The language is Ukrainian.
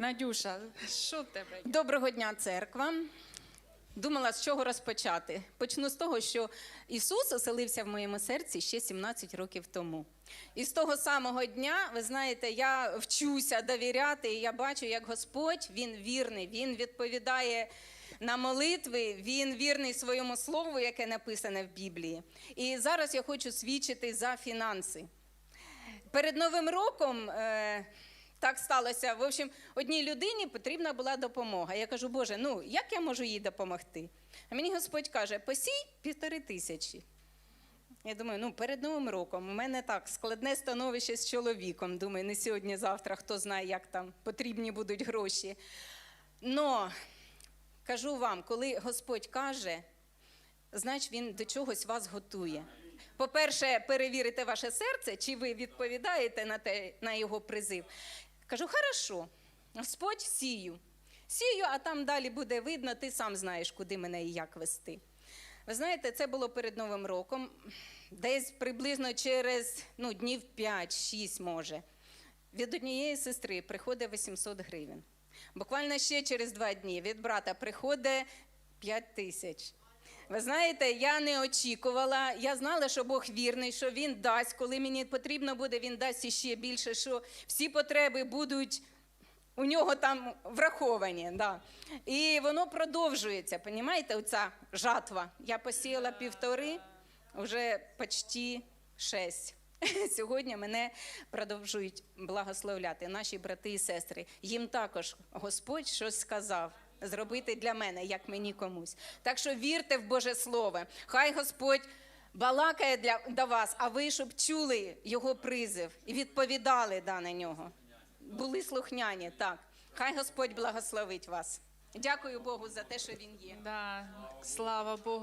Надюша, що в тебе? Доброго дня, церква. Думала, з чого розпочати. Почну з того, що Ісус оселився в моєму серці ще 17 років тому. І з того самого дня, ви знаєте, я вчуся довіряти, і я бачу, як Господь він вірний, він відповідає на молитви, він вірний своєму слову, яке написане в Біблії. І зараз я хочу свідчити за фінанси. Перед Новим роком е, так сталося. В общем, одній людині потрібна була допомога. Я кажу, Боже, ну як я можу їй допомогти? А мені Господь каже, посій півтори тисячі. Я думаю, ну перед Новим роком у мене так складне становище з чоловіком. Думаю, не сьогодні, завтра, хто знає, як там потрібні будуть гроші. Но кажу вам, коли Господь каже, значить він до чогось вас готує. По-перше, перевірите ваше серце, чи ви відповідаєте на, те, на його призив. Кажу, хорошо, Господь сію. Сію, а там далі буде видно, ти сам знаєш, куди мене і як вести. Ви знаєте, це було перед Новим роком, десь приблизно через ну, днів 5-6 може. Від однієї сестри приходить 800 гривень. Буквально ще через два дні від брата приходить 5 тисяч. Ви знаєте, я не очікувала. Я знала, що Бог вірний, що Він дасть. Коли мені потрібно буде, Він дасть іще більше, що всі потреби будуть у нього там враховані. Да. І воно продовжується. Понімаєте, оця жатва. Я посіяла півтори, вже почти шесть. Сьогодні мене продовжують благословляти наші брати і сестри. Їм також Господь щось сказав. Зробити для мене, як мені комусь. Так що вірте в Боже Слово. Хай Господь балакає для, до вас, а ви щоб чули його призив і відповідали да, на нього. Були слухняні, так. Хай Господь благословить вас. Дякую Богу за те, що Він є. Да, слава Богу.